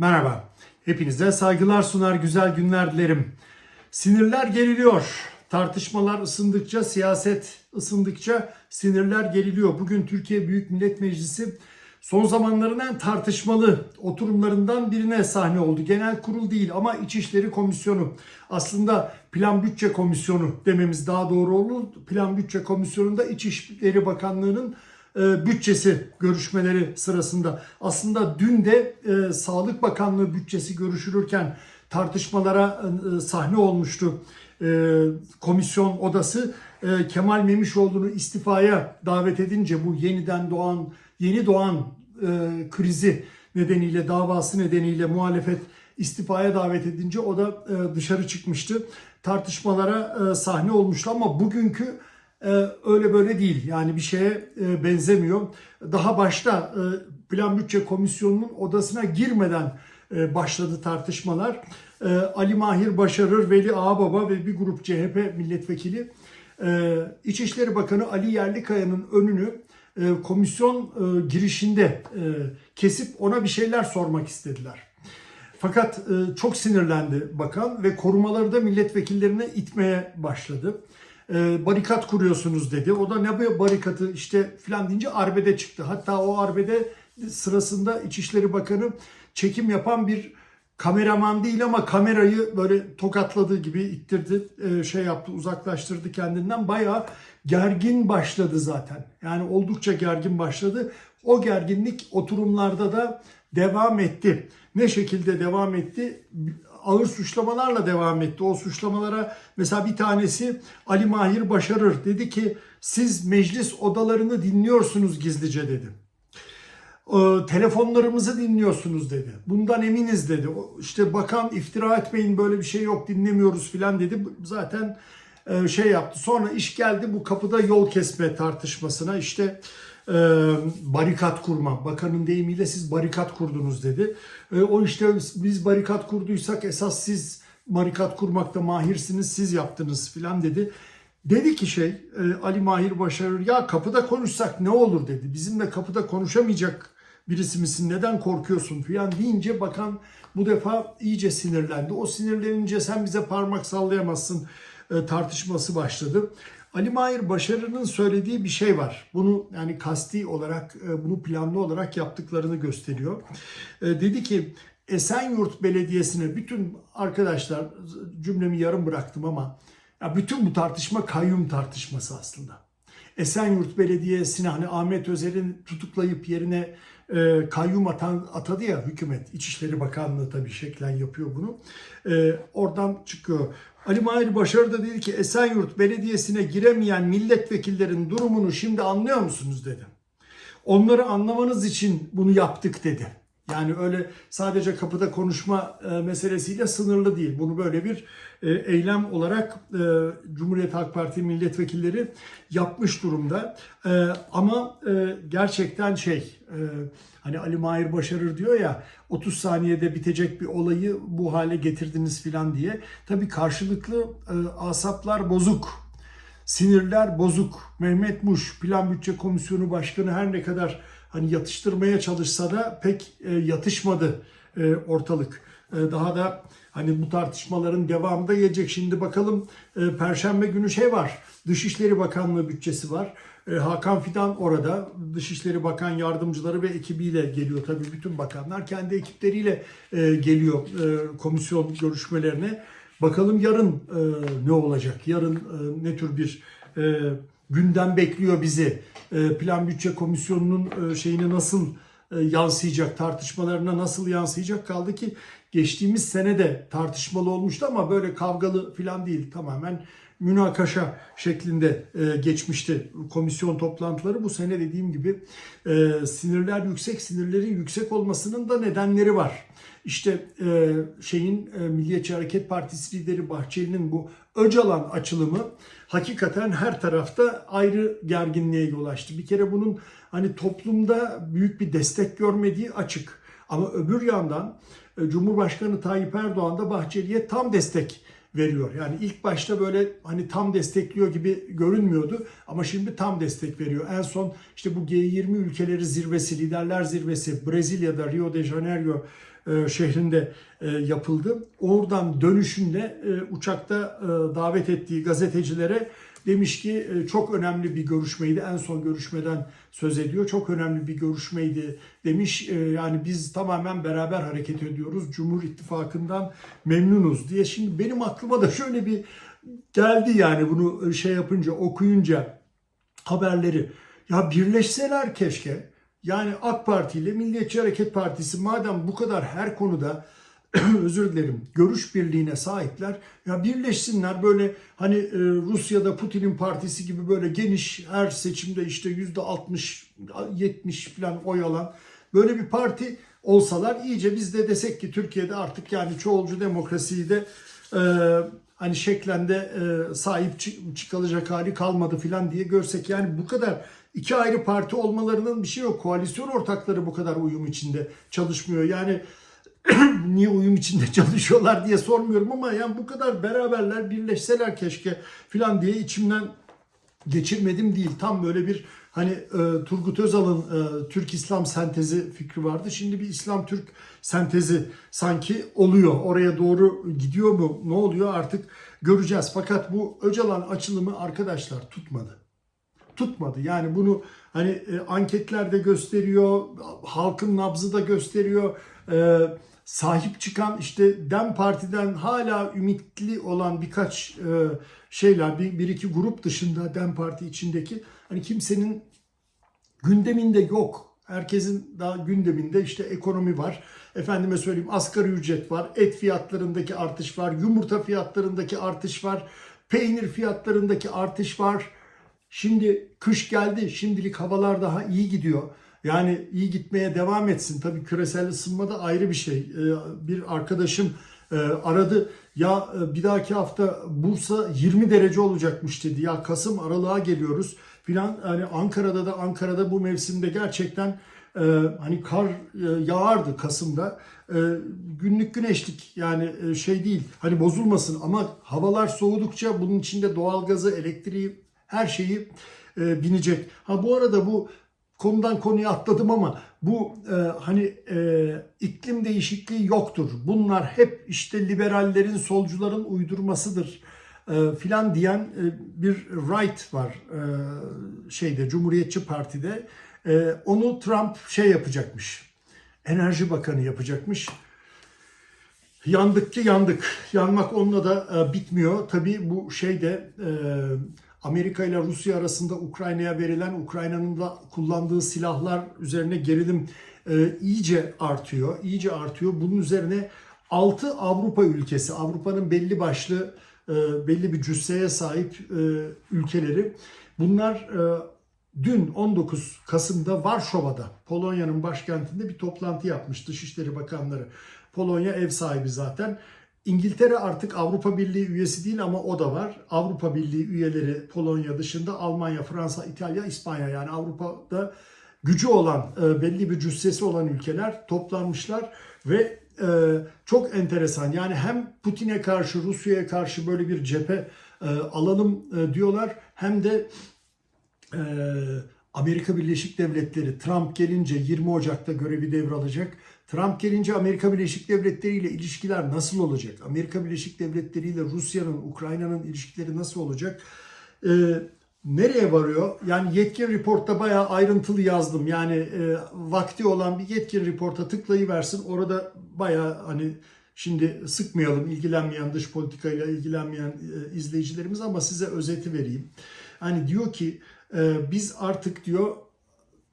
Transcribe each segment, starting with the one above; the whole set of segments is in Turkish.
Merhaba. Hepinize saygılar sunar, güzel günler dilerim. Sinirler geriliyor. Tartışmalar ısındıkça, siyaset ısındıkça sinirler geriliyor. Bugün Türkiye Büyük Millet Meclisi son zamanların en tartışmalı oturumlarından birine sahne oldu. Genel kurul değil ama İçişleri Komisyonu. Aslında Plan Bütçe Komisyonu dememiz daha doğru olur. Plan Bütçe Komisyonu'nda İçişleri Bakanlığı'nın bütçesi görüşmeleri sırasında aslında dün de e, Sağlık Bakanlığı bütçesi görüşülürken tartışmalara e, sahne olmuştu. E, komisyon odası e, Kemal Memişoğlu'nu istifaya davet edince bu yeniden doğan yeni doğan e, krizi nedeniyle davası nedeniyle muhalefet istifaya davet edince o da e, dışarı çıkmıştı. Tartışmalara e, sahne olmuştu ama bugünkü e, öyle böyle değil. Yani bir şeye e, benzemiyor. Daha başta e, Plan Bütçe Komisyonu'nun odasına girmeden e, başladı tartışmalar. Ali Mahir Başarır, Veli Ağababa ve bir grup CHP milletvekili İçişleri Bakanı Ali Yerlikaya'nın önünü komisyon girişinde kesip ona bir şeyler sormak istediler. Fakat çok sinirlendi bakan ve korumaları da milletvekillerine itmeye başladı. E, barikat kuruyorsunuz dedi. O da ne bu barikatı işte filan deyince arbede çıktı. Hatta o arbede sırasında İçişleri Bakanı çekim yapan bir kameraman değil ama kamerayı böyle tokatladığı gibi ittirdi, e, şey yaptı, uzaklaştırdı kendinden. Bayağı gergin başladı zaten. Yani oldukça gergin başladı. O gerginlik oturumlarda da devam etti. Ne şekilde devam etti? Ağır suçlamalarla devam etti. O suçlamalara mesela bir tanesi Ali Mahir Başarır dedi ki siz meclis odalarını dinliyorsunuz gizlice dedi. E, telefonlarımızı dinliyorsunuz dedi. Bundan eminiz dedi. İşte bakan iftira etmeyin böyle bir şey yok dinlemiyoruz filan dedi. Zaten e, şey yaptı. Sonra iş geldi bu kapıda yol kesme tartışmasına. İşte e, barikat kurma. Bakanın deyimiyle siz barikat kurdunuz dedi. E, o işte biz barikat kurduysak esas siz barikat kurmakta mahirsiniz siz yaptınız filan dedi. Dedi ki şey e, Ali Mahir Başarır ya kapıda konuşsak ne olur dedi. Bizimle kapıda konuşamayacak birisi misin neden korkuyorsun filan deyince bakan bu defa iyice sinirlendi. O sinirlenince sen bize parmak sallayamazsın tartışması başladı. Ali Mahir Başarır'ın söylediği bir şey var. Bunu yani kasti olarak, e, bunu planlı olarak yaptıklarını gösteriyor. E, dedi ki Esenyurt Belediyesi'ne bütün arkadaşlar cümlemi yarım bıraktım ama ya bütün bu tartışma kayyum tartışması aslında. Esenyurt Belediyesi'ne hani Ahmet Özer'in tutuklayıp yerine e, kayyum atan, atadı ya hükümet. İçişleri Bakanlığı tabii şeklen yapıyor bunu. E, oradan çıkıyor. Ali Mahir Başarı da dedi ki Esenyurt Belediyesi'ne giremeyen milletvekillerin durumunu şimdi anlıyor musunuz dedi. Onları anlamanız için bunu yaptık dedi. Yani öyle sadece kapıda konuşma e, meselesiyle sınırlı değil. Bunu böyle bir e, eylem olarak e, Cumhuriyet Halk Partisi milletvekilleri yapmış durumda. Ama gerçekten şey hani Ali Mahir Başarır diyor ya 30 saniyede bitecek bir olayı bu hale getirdiniz filan diye. Tabii karşılıklı asaplar bozuk. Sinirler bozuk. Mehmet Muş Plan Bütçe Komisyonu Başkanı her ne kadar hani yatıştırmaya çalışsa da pek e, yatışmadı e, ortalık. E, daha da hani bu tartışmaların devamında gelecek. Şimdi bakalım e, Perşembe günü şey var. Dışişleri Bakanlığı bütçesi var. E, Hakan Fidan orada. Dışişleri Bakan yardımcıları ve ekibiyle geliyor. Tabii bütün bakanlar kendi ekipleriyle e, geliyor e, komisyon görüşmelerine. Bakalım yarın e, ne olacak? Yarın e, ne tür bir e, gündem bekliyor bizi? E, Plan Bütçe Komisyonu'nun e, şeyini nasıl e, yansıyacak, tartışmalarına nasıl yansıyacak kaldı ki geçtiğimiz sene de tartışmalı olmuştu ama böyle kavgalı falan değil tamamen münakaşa şeklinde e, geçmişti komisyon toplantıları. Bu sene dediğim gibi e, sinirler yüksek, sinirlerin yüksek olmasının da nedenleri var. İşte e, şeyin e, Milliyetçi Hareket Partisi lideri Bahçeli'nin bu Öcalan açılımı hakikaten her tarafta ayrı gerginliğe yol açtı. Bir kere bunun hani toplumda büyük bir destek görmediği açık. Ama öbür yandan e, Cumhurbaşkanı Tayyip Erdoğan da Bahçeli'ye tam destek veriyor. Yani ilk başta böyle hani tam destekliyor gibi görünmüyordu ama şimdi tam destek veriyor. En son işte bu G20 ülkeleri zirvesi, liderler zirvesi Brezilya'da Rio de Janeiro e, şehrinde e, yapıldı. Oradan dönüşünde e, uçakta davet ettiği gazetecilere demiş ki e, çok önemli bir görüşmeydi. En son görüşmeden söz ediyor. Çok önemli bir görüşmeydi demiş. E, Yani biz tamamen beraber hareket ediyoruz. Cumhur İttifakı'ndan memnunuz diye. Şimdi benim aklıma da şöyle bir geldi yani bunu şey yapınca okuyunca haberleri. Ya birleşseler keşke. Yani AK Parti ile Milliyetçi Hareket Partisi madem bu kadar her konuda özür dilerim görüş birliğine sahipler ya birleşsinler böyle hani e, Rusya'da Putin'in partisi gibi böyle geniş her seçimde işte yüzde 60 70 falan oy alan böyle bir parti olsalar iyice biz de desek ki Türkiye'de artık yani çoğulcu demokrasiyi de e, hani şeklende e, sahip çı- çıkılacak hali kalmadı filan diye görsek yani bu kadar iki ayrı parti olmalarının bir şey yok. Koalisyon ortakları bu kadar uyum içinde çalışmıyor. Yani niye uyum içinde çalışıyorlar diye sormuyorum ama yani bu kadar beraberler birleşseler keşke filan diye içimden geçirmedim değil. Tam böyle bir hani e, Turgut Özal'ın e, Türk İslam sentezi fikri vardı. Şimdi bir İslam Türk sentezi sanki oluyor. Oraya doğru gidiyor mu? Ne oluyor artık göreceğiz. Fakat bu Öcalan açılımı arkadaşlar tutmadı tutmadı. Yani bunu hani e, anketler de gösteriyor, halkın nabzı da gösteriyor. E, sahip çıkan işte Dem Parti'den hala ümitli olan birkaç e, şeyler, bir, bir iki grup dışında Dem Parti içindeki hani kimsenin gündeminde yok. Herkesin daha gündeminde işte ekonomi var. Efendime söyleyeyim asgari ücret var. Et fiyatlarındaki artış var. Yumurta fiyatlarındaki artış var. Peynir fiyatlarındaki artış var. Şimdi kış geldi. Şimdilik havalar daha iyi gidiyor. Yani iyi gitmeye devam etsin. Tabii küresel ısınma da ayrı bir şey. Ee, Bir arkadaşım e, aradı. Ya e, bir dahaki hafta Bursa 20 derece olacakmış dedi. Ya Kasım aralığa geliyoruz filan. Hani Ankara'da da Ankara'da bu mevsimde gerçekten e, hani kar yağardı Kasım'da. Günlük güneşlik yani şey değil. Hani bozulmasın ama havalar soğudukça bunun içinde doğalgazı, elektriği her şeyi binecek. Ha bu arada bu konudan konuya atladım ama bu e, hani e, iklim değişikliği yoktur. Bunlar hep işte liberallerin, solcuların uydurmasıdır e, filan diyen e, bir right var e, şeyde Cumhuriyetçi Parti'de. E, onu Trump şey yapacakmış. Enerji Bakanı yapacakmış. Yandık ki yandık. Yanmak onunla da e, bitmiyor. Tabii bu şeyde e, Amerika ile Rusya arasında Ukrayna'ya verilen, Ukrayna'nın da kullandığı silahlar üzerine gerilim e, iyice artıyor. iyice artıyor. Bunun üzerine 6 Avrupa ülkesi, Avrupa'nın belli başlı, e, belli bir cüsseye sahip e, ülkeleri. Bunlar e, dün 19 Kasım'da Varşova'da, Polonya'nın başkentinde bir toplantı yapmış Dışişleri Bakanları. Polonya ev sahibi zaten. İngiltere artık Avrupa Birliği üyesi değil ama o da var. Avrupa Birliği üyeleri Polonya dışında Almanya, Fransa, İtalya, İspanya yani Avrupa'da gücü olan, e, belli bir cüssesi olan ülkeler toplanmışlar ve e, çok enteresan. Yani hem Putin'e karşı, Rusya'ya karşı böyle bir cephe e, alalım diyorlar hem de Amerika Birleşik Devletleri Trump gelince 20 Ocak'ta görevi devralacak. Trump gelince Amerika Birleşik Devletleri ile ilişkiler nasıl olacak? Amerika Birleşik Devletleri ile Rusya'nın, Ukrayna'nın ilişkileri nasıl olacak? Ee, nereye varıyor? Yani yetkin reportta bayağı ayrıntılı yazdım. Yani e, vakti olan bir yetkin reporta tıklayıversin. Orada bayağı hani şimdi sıkmayalım ilgilenmeyen dış politikayla ilgilenmeyen e, izleyicilerimiz ama size özeti vereyim. Hani diyor ki e, biz artık diyor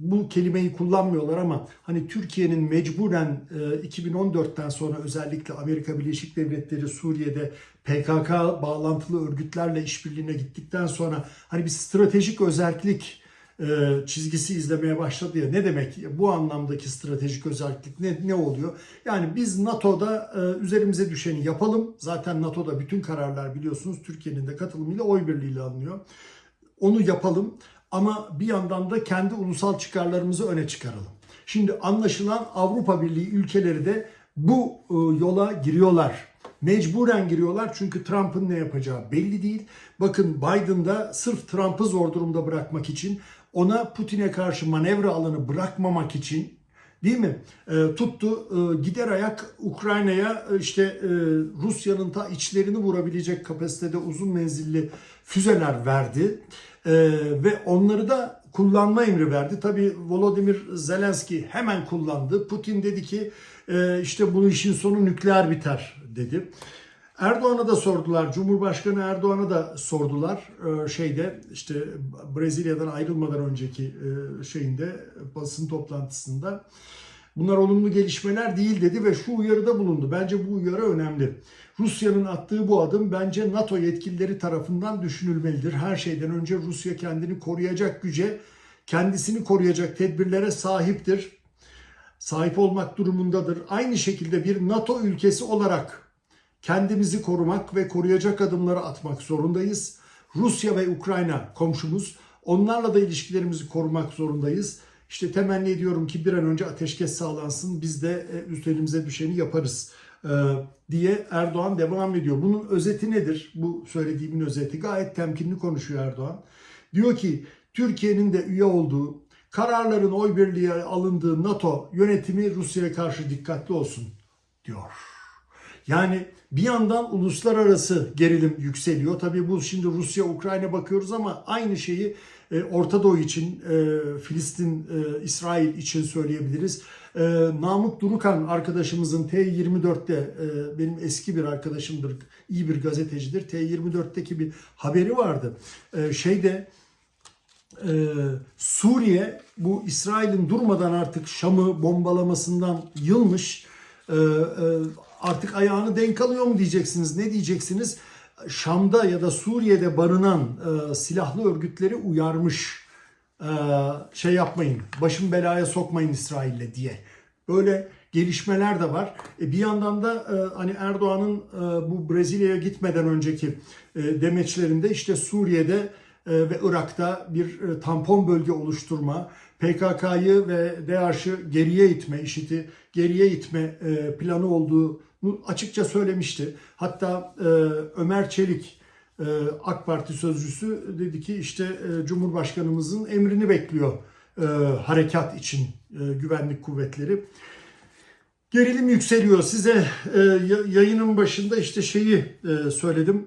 bu kelimeyi kullanmıyorlar ama hani Türkiye'nin mecburen e, 2014'ten sonra özellikle Amerika Birleşik Devletleri Suriye'de PKK bağlantılı örgütlerle işbirliğine gittikten sonra hani bir stratejik özellik e, çizgisi izlemeye başladı ya ne demek bu anlamdaki stratejik özellik ne, ne oluyor? Yani biz NATO'da e, üzerimize düşeni yapalım. Zaten NATO'da bütün kararlar biliyorsunuz Türkiye'nin de katılımıyla oy birliğiyle alınıyor. Onu yapalım ama bir yandan da kendi ulusal çıkarlarımızı öne çıkaralım. Şimdi anlaşılan Avrupa Birliği ülkeleri de bu e, yola giriyorlar. Mecburen giriyorlar çünkü Trump'ın ne yapacağı belli değil. Bakın Biden da sırf Trump'ı zor durumda bırakmak için ona Putin'e karşı manevra alanı bırakmamak için değil mi? E, tuttu e, gider ayak Ukrayna'ya e, işte e, Rusya'nın ta içlerini vurabilecek kapasitede uzun menzilli füzeler verdi. E, ve onları da kullanma emri verdi. Tabii Volodymyr Zelenski hemen kullandı. Putin dedi ki e, işte bu işin sonu nükleer biter dedi. Erdoğan'a da sordular. Cumhurbaşkanı Erdoğan'a da sordular. Ee, şeyde işte Brezilya'dan ayrılmadan önceki e, şeyinde basın toplantısında. Bunlar olumlu gelişmeler değil dedi ve şu uyarıda bulundu. Bence bu uyarı önemli. Rusya'nın attığı bu adım bence NATO yetkilileri tarafından düşünülmelidir. Her şeyden önce Rusya kendini koruyacak güce, kendisini koruyacak tedbirlere sahiptir. Sahip olmak durumundadır. Aynı şekilde bir NATO ülkesi olarak kendimizi korumak ve koruyacak adımları atmak zorundayız. Rusya ve Ukrayna komşumuz. Onlarla da ilişkilerimizi korumak zorundayız. İşte temenni ediyorum ki bir an önce ateşkes sağlansın. Biz de e, üzerimize düşeni yaparız e, diye Erdoğan devam ediyor. Bunun özeti nedir? Bu söylediğimin özeti. Gayet temkinli konuşuyor Erdoğan. Diyor ki Türkiye'nin de üye olduğu kararların oy birliği alındığı NATO yönetimi Rusya'ya karşı dikkatli olsun diyor. Yani bir yandan uluslararası gerilim yükseliyor. Tabii bu şimdi Rusya, Ukrayna bakıyoruz ama aynı şeyi e, Orta Doğu için, e, Filistin, e, İsrail için söyleyebiliriz. Namık Durukan arkadaşımızın T24'te e, benim eski bir arkadaşımdır, iyi bir gazetecidir. T24'teki bir haberi vardı. Şeyde Suriye bu İsrail'in durmadan artık Şam'ı bombalamasından yılmış. Artık ayağını denk alıyor mu diyeceksiniz. Ne diyeceksiniz? Şam'da ya da Suriye'de barınan e, silahlı örgütleri uyarmış. E, şey yapmayın, başım belaya sokmayın İsrail'le diye. Böyle gelişmeler de var. E, bir yandan da e, hani Erdoğan'ın e, bu Brezilya'ya gitmeden önceki e, demeçlerinde işte Suriye'de e, ve Irak'ta bir e, tampon bölge oluşturma, PKK'yı ve DAEŞ'ı geriye itme, IŞİD'i geriye itme e, planı olduğunu açıkça söylemişti. Hatta e, Ömer Çelik, e, AK Parti sözcüsü dedi ki işte e, Cumhurbaşkanımızın emrini bekliyor e, harekat için e, güvenlik kuvvetleri. Gerilim yükseliyor. Size e, ya- yayının başında işte şeyi e, söyledim.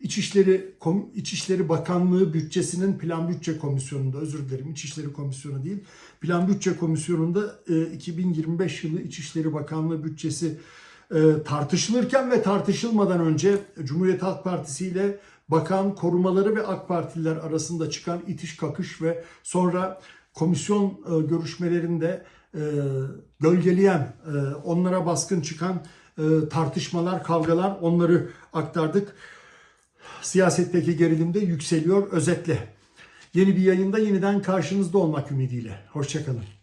İçişleri Kom- İçişleri Bakanlığı bütçesinin Plan Bütçe Komisyonu'nda özür dilerim İçişleri Komisyonu değil. Plan Bütçe Komisyonu'nda e, 2025 yılı İçişleri Bakanlığı bütçesi tartışılırken ve tartışılmadan önce Cumhuriyet Halk Partisi ile bakan korumaları ve AK Partililer arasında çıkan itiş kakış ve sonra komisyon e, görüşmelerinde e, gölgeleyen, e, onlara baskın çıkan tartışmalar, kavgalar onları aktardık. Siyasetteki gerilim de yükseliyor özetle. Yeni bir yayında yeniden karşınızda olmak ümidiyle. Hoşçakalın.